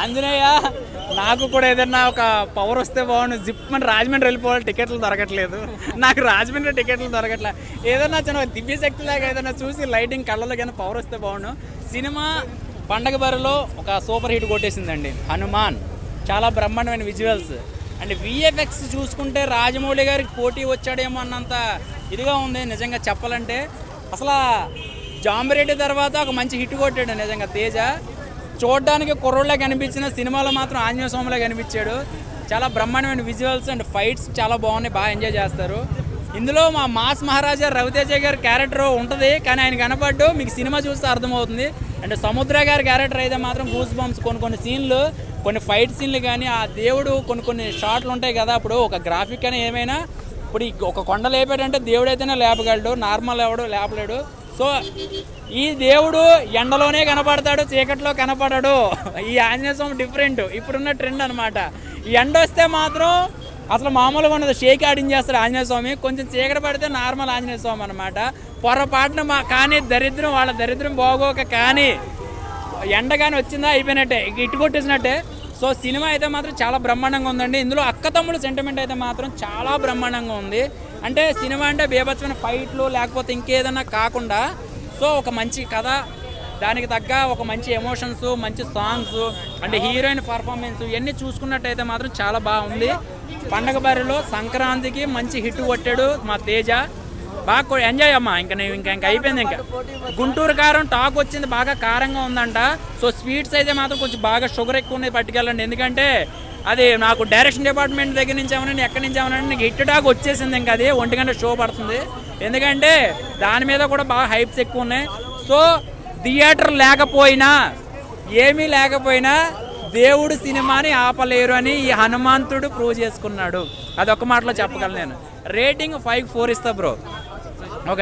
ఆంజనేయ నాకు కూడా ఏదన్నా ఒక పవర్ వస్తే బాగుండు. జిప్ మన రాజమండ్రి వెళ్ళిపోవాలి టికెట్లు దొరకట్లేదు. నాకు రాజమండ్రి టికెట్లు దొరకట్లేదు ఏదన్నా చిన్న దివ్య శక్తి లాగా ఏదైనా చూసి లైటింగ్ కళ్ళలో కానీ పవర్ వస్తే బాగుండు. సినిమా పండగ బరిలో ఒక సూపర్ హిట్ కొట్టేసిందండి. హనుమాన్. చాలా బ్రహ్మాండమైన విజువల్స్ అండ్ విఎఫ్ఎక్స్ చూసుకుంటే రాజమౌళి గారికి పోటీ వచ్చాడేమో అన్నంత ఇదిగా ఉంది నిజంగా చెప్పాలంటే. అసలు జాంబిరెడ్డి తర్వాత ఒక మంచి హిట్ కొట్టాడు నిజంగా తేజ. చూడడానికి కుర్రోళ్ళ కనిపించిన సినిమాలో మాత్రం ఆంజనేయ స్వామిలో కనిపించాడు. చాలా బ్రహ్మాండమైన విజువల్స్ అండ్ ఫైట్స్ చాలా బాగున్నాయి బాగా ఎంజాయ్ చేస్తారు. ఇందులో మా మాస్ మహారాజా రవితేజ గారి క్యారెక్టర్ ఉంటుంది కానీ ఆయన కనపడ్డు మీకు సినిమా చూస్తే అర్థమవుతుంది. అండ్ సముద్ర గారి క్యారెక్టర్ అయితే మాత్రం గూస్ బంప్స్ కొన్ని కొన్ని సీన్లు కొన్ని ఫైట్ సీన్లు కానీ ఆ దేవుడు కొన్ని కొన్ని షాట్లు ఉంటాయి కదా అప్పుడు ఒక గ్రాఫిక్ అని ఏమైనా ఇప్పుడు ఈ ఒక కొండ లేపాడంటే దేవుడు అయితేనే లేపగలడు నార్మల్ ఎవడు లేపలేడు. సో ఈ దేవుడు ఎండలోనే కనపడతాడు చీకట్లో కనపడడు. ఈ ఆంజనేయ స్వామి డిఫరెంట్ ఇప్పుడున్న ట్రెండ్ అనమాట ఈ ఎండ వస్తే మాత్రం అసలు మామూలుగా ఉన్నది షేక్ ఆడించేస్తాడు ఆంజనేయ స్వామి. కొంచెం చీకటి పడితే నార్మల్ ఆంజనేయ స్వామి అనమాట పొరపాటున మా కానీ దరిద్రం వాళ్ళ దరిద్రం బాగోక కానీ ఎండ కానీ వచ్చిందా? అయిపోయినట్టే. ఇటు కొట్టేసినట్టే. సో సినిమా అయితే మాత్రం చాలా బ్రహ్మాండంగా ఉందండి. ఇందులో అక్క తమ్ముడు సెంటిమెంట్ అయితే మాత్రం చాలా బ్రహ్మాండంగా ఉంది. అంటే సినిమా అంటే బేభత్సమైన ఫైట్లు లేకపోతే ఇంకేదన్నా కాకుండా సో ఒక మంచి కథ దానికి తగ్గ ఒక మంచి ఎమోషన్స్ మంచి సాంగ్స్ అంటే హీరోయిన్ పర్ఫార్మెన్స్ ఇవన్నీ చూసుకున్నట్టయితే మాత్రం చాలా బాగుంది. పండగ బరిలో సంక్రాంతికి మంచి హిట్ కొట్టాడు మా తేజ. బాగా ఎంజాయ్ అమ్మా ఇంకా నేను ఇంకా ఇంకా అయిపోయింది ఇంకా. గుంటూరు కారం టాక్ వచ్చింది బాగా కారంగా ఉందంట. సో స్వీట్స్ అయితే మాత్రం కొంచెం బాగా షుగర్ ఎక్కువ ఉన్నది పట్టుకెళ్ళండి. ఎందుకంటే అది నాకు డైరెక్షన్ డిపార్ట్మెంట్ దగ్గర నుంచి ఏమన్నా ఎక్కడి నుంచి ఏమన్నా నీకు హిట్ టాక్ వచ్చేసింది ఇంకా అది ఒంటి గంట షో పడుతుంది. ఎందుకంటే దాని మీద కూడా బాగా హైప్స్ ఎక్కువ ఉన్నాయి. సో థియేటర్ లేకపోయినా ఏమీ లేకపోయినా దేవుడు సినిమాని ఆపలేరు అని ఈ హనుమంతుడు ప్రూవ్ చేసుకున్నాడు. అదొక మాటలో చెప్పగలను నేను. రేటింగ్ ఫైవ్ ఫోర్ ఇస్తా బ్రో. ఒక